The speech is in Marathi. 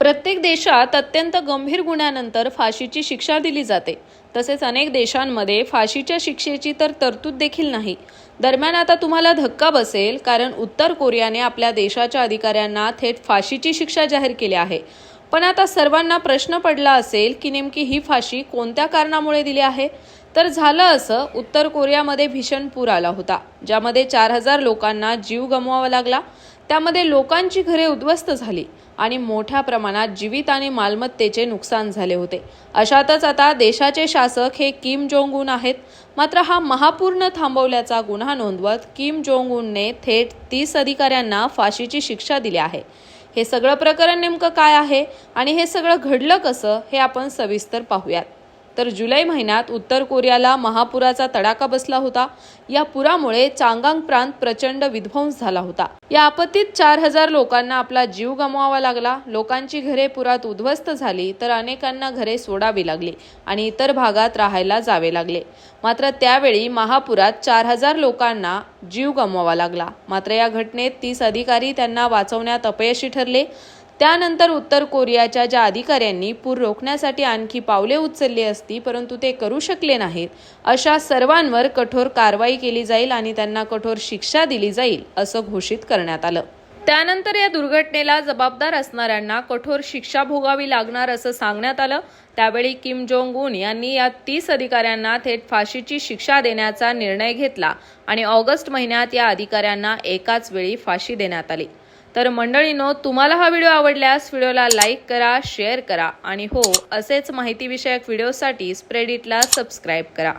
प्रत्येक देशात अत्यंत गंभीर गुन्ह्यानंतर फाशीची शिक्षा दिली जाते. तसेच अनेक देशांमध्ये फाशीच्या शिक्षेची तर तरतूद देखील नाही. दरम्यान आता तुम्हाला धक्का बसेल कारण उत्तर कोरियाने आपल्या देशाच्या अधिकाऱ्यांना थेट फाशीची शिक्षा जाहीर केली आहे. पण आता सर्वांना प्रश्न पडला असेल की नेमकी ही फाशी कोणत्या कारणामुळे दिली आहे? तर झालं असं उत्तर कोरियामध्ये भीषण पूर आला होता ज्यामध्ये चार हजार लोकांना जीव गमवावा लागला. त्यामध्ये लोकांची घरे उद्ध्वस्त झाली आणि मोठ्या प्रमाणात जीवित आणि मालमत्तेचे नुकसान झाले होते. अशातच आता देशाचे शासक हे किम जोंग उन आहेत. मात्र हा महापूर्ण थांबवल्याचा गुन्हा नोंदवत किम जोंग उनने थेट तीस अधिकाऱ्यांना फाशीची शिक्षा दिली आहे. हे सगळं प्रकरण नेमकं काय आहे आणि हे सगळं घडलं कसं हे आपण सविस्तर पाहूयात. तर जुलै महिन्यात उत्तर कोरियाला महापुराचा तडाखा बसला होता. या पुरामुळे चांगांग प्रांत प्रचंड विध्वंस झाला होता. या आपत्तीत चार हजार लोकांना आपला जीव गमवावा लागला. लोकांची घरे पुरात उद्ध्वस्त झाली तर अनेकांना घरे सोडावी लागली आणि इतर भागात राहायला जावे लागले. मात्र त्यावेळी महापुरात चार हजार लोकांना जीव गमवावा लागला. मात्र या घटनेत तीस अधिकारी त्यांना वाचवण्यात अपयशी ठरले. त्यानंतर उत्तर कोरियाच्या ज्या अधिकाऱ्यांनी पूर रोखण्यासाठी आणखी पावले उचलली असती परंतु ते करू शकले नाहीत. अशा सर्वांवर कठोर कारवाई केली जाईल आणि त्यांना कठोर शिक्षा दिली जाईल असं घोषित करण्यात आलं. त्यानंतर या दुर्घटनेला जबाबदार असणाऱ्यांना कठोर शिक्षा भोगावी लागणार असं सांगण्यात आलं. त्यावेळी किम जोंग उन यांनी या तीस अधिकाऱ्यांना थेट फाशीची शिक्षा देण्याचा निर्णय घेतला आणि ऑगस्ट महिन्यात या अधिकाऱ्यांना एकाच वेळी फाशी देण्यात आली. तर मंडळीनो तुम्हाला हा व्हिडिओ आवडल्यास व्हिडिओला लाईक करा शेअर करा आणि हो असेच माहितीविषयक व्हिडिओसाठी स्प्रेडिटला सबस्क्राईब करा.